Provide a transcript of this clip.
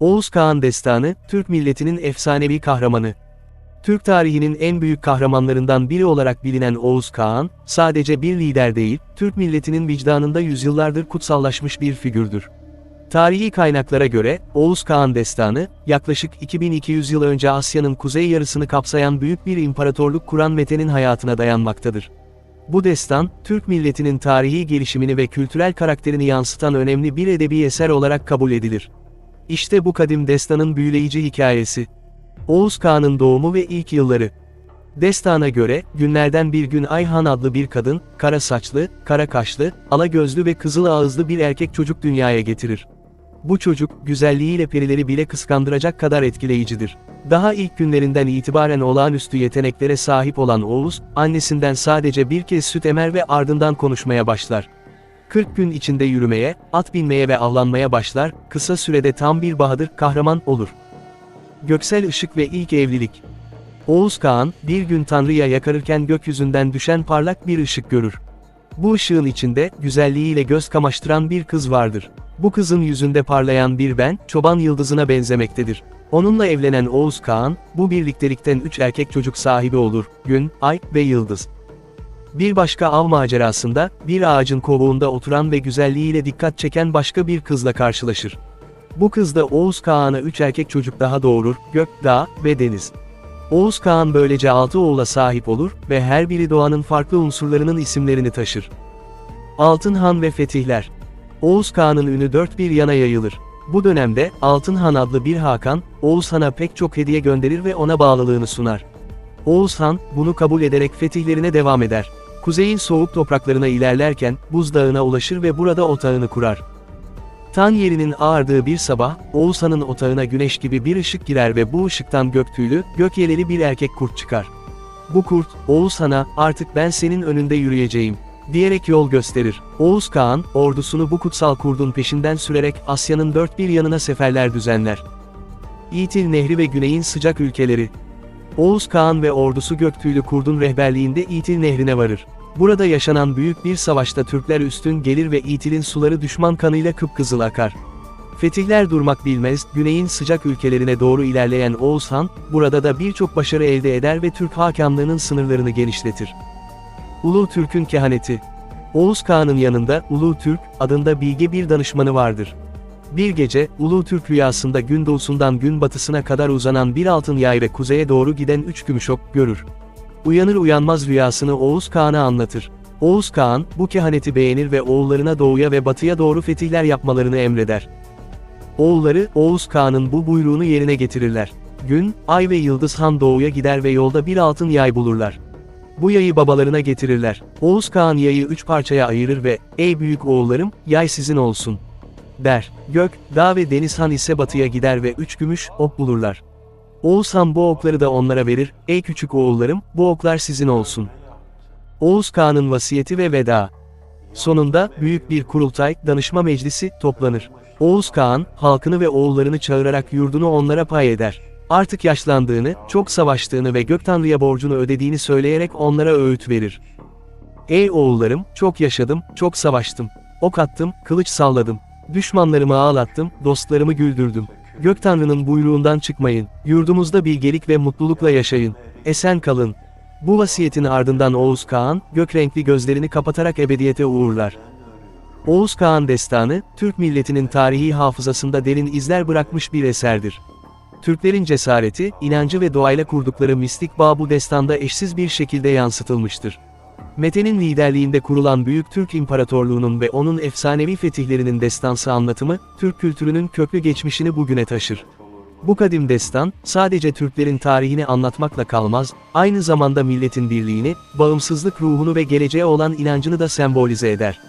Oğuz Kağan Destanı, Türk milletinin efsanevi kahramanı. Türk tarihinin en büyük kahramanlarından biri olarak bilinen Oğuz Kağan, sadece bir lider değil, Türk milletinin vicdanında yüzyıllardır kutsallaşmış bir figürdür. Tarihi kaynaklara göre, Oğuz Kağan Destanı, yaklaşık 2200 yıl önce Asya'nın kuzey yarısını kapsayan büyük bir imparatorluk kuran Mete'nin hayatına dayanmaktadır. Bu destan, Türk milletinin tarihi gelişimini ve kültürel karakterini yansıtan önemli bir edebi eser olarak kabul edilir. İşte bu kadim destanın büyüleyici hikayesi. Oğuz Kağan'ın doğumu ve ilk yılları. Destana göre, günlerden bir gün Ayhan adlı bir kadın, kara saçlı, kara kaşlı, ala gözlü ve kızıl ağızlı bir erkek çocuk dünyaya getirir. Bu çocuk, güzelliğiyle perileri bile kıskandıracak kadar etkileyicidir. Daha ilk günlerinden itibaren olağanüstü yeteneklere sahip olan Oğuz, annesinden sadece bir kez süt emer ve ardından konuşmaya başlar. 40 gün içinde yürümeye, at binmeye ve avlanmaya başlar, kısa sürede tam bir bahadır, kahraman olur. Göksel ışık ve ilk evlilik. Oğuz Kağan, bir gün Tanrı'ya yakarırken gökyüzünden düşen parlak bir ışık görür. Bu ışığın içinde, güzelliğiyle göz kamaştıran bir kız vardır. Bu kızın yüzünde parlayan bir ben, çoban yıldızına benzemektedir. Onunla evlenen Oğuz Kağan, bu birliktelikten üç erkek çocuk sahibi olur, Gün, Ay ve Yıldız. Bir başka av macerasında, bir ağacın kovuğunda oturan ve güzelliğiyle dikkat çeken başka bir kızla karşılaşır. Bu kız da Oğuz Kağan'a üç erkek çocuk daha doğurur, Gök, Dağ ve Deniz. Oğuz Kağan böylece altı oğula sahip olur ve her biri doğanın farklı unsurlarının isimlerini taşır. Altın Han ve Fetihler Oğuz Kağan'ın ünü dört bir yana yayılır. Bu dönemde, Altın Han adlı bir Hakan, Oğuz Han'a pek çok hediye gönderir ve ona bağlılığını sunar. Oğuz Han, bunu kabul ederek fetihlerine devam eder. Kuzeyin soğuk topraklarına ilerlerken, buzdağına ulaşır ve burada otağını kurar. Tan yerinin ağardığı bir sabah, Oğuz Han'ın otağına güneş gibi bir ışık girer ve bu ışıktan gök tüylü, gök yeleli bir erkek kurt çıkar. Bu kurt, Oğuz Han'a, artık ben senin önünde yürüyeceğim, diyerek yol gösterir. Oğuz Kağan, ordusunu bu kutsal kurdun peşinden sürerek Asya'nın dört bir yanına seferler düzenler. İtil Nehri ve Güney'in sıcak ülkeleri. Oğuz Kağan ve ordusu Göktüylü Kurdun rehberliğinde İtil Nehri'ne varır. Burada yaşanan büyük bir savaşta Türkler üstün gelir ve İtil'in suları düşman kanıyla kıpkızıl akar. Fetihler durmak bilmez, güneyin sıcak ülkelerine doğru ilerleyen Oğuz Han, burada da birçok başarı elde eder ve Türk hakamlığının sınırlarını genişletir. Ulu Türk'ün kehaneti. Oğuz Kağan'ın yanında Ulu Türk adında bilge bir danışmanı vardır. Bir gece, Ulu Türk rüyasında gün doğusundan gün batısına kadar uzanan bir altın yay ve kuzeye doğru giden üç gümüş ok görür. Uyanır uyanmaz rüyasını Oğuz Kağan'a anlatır. Oğuz Kağan, bu kehaneti beğenir ve oğullarına doğuya ve batıya doğru fetihler yapmalarını emreder. Oğulları, Oğuz Kağan'ın bu buyruğunu yerine getirirler. Gün, Ay ve Yıldız Han doğuya gider ve yolda bir altın yay bulurlar. Bu yayı babalarına getirirler. Oğuz Kağan yayı üç parçaya ayırır ve, ''Ey büyük oğullarım, yay sizin olsun.'' Der. Gök, Dağ ve Deniz Han ise batıya gider ve üç gümüş, ok bulurlar. Oğuz Han bu okları da onlara verir, ''Ey küçük oğullarım, bu oklar sizin olsun.'' Oğuz Kağan'ın vasiyeti ve veda. Sonunda, büyük bir kurultay, danışma meclisi, toplanır. Oğuz Kağan, halkını ve oğullarını çağırarak yurdunu onlara pay eder. Artık yaşlandığını, çok savaştığını ve Gök Tanrı'ya borcunu ödediğini söyleyerek onlara öğüt verir. Ey oğullarım, çok yaşadım, çok savaştım. Ok attım, kılıç salladım. Düşmanlarımı ağlattım, dostlarımı güldürdüm. Gök Tanrı'nın buyruğundan çıkmayın. Yurdumuzda bilgelik ve mutlulukla yaşayın. Esen kalın. Bu vasiyetin ardından Oğuz Kağan, gök renkli gözlerini kapatarak ebediyete uğurlar. Oğuz Kağan Destanı, Türk milletinin tarihi hafızasında derin izler bırakmış bir eserdir. Türklerin cesareti, inancı ve doğayla kurdukları mistik bağ bu destanda eşsiz bir şekilde yansıtılmıştır. Mete'nin liderliğinde kurulan Büyük Türk İmparatorluğu'nun ve onun efsanevi fetihlerinin destansı anlatımı, Türk kültürünün köklü geçmişini bugüne taşır. Bu kadim destan, sadece Türklerin tarihini anlatmakla kalmaz, aynı zamanda milletin birliğini, bağımsızlık ruhunu ve geleceğe olan inancını da sembolize eder.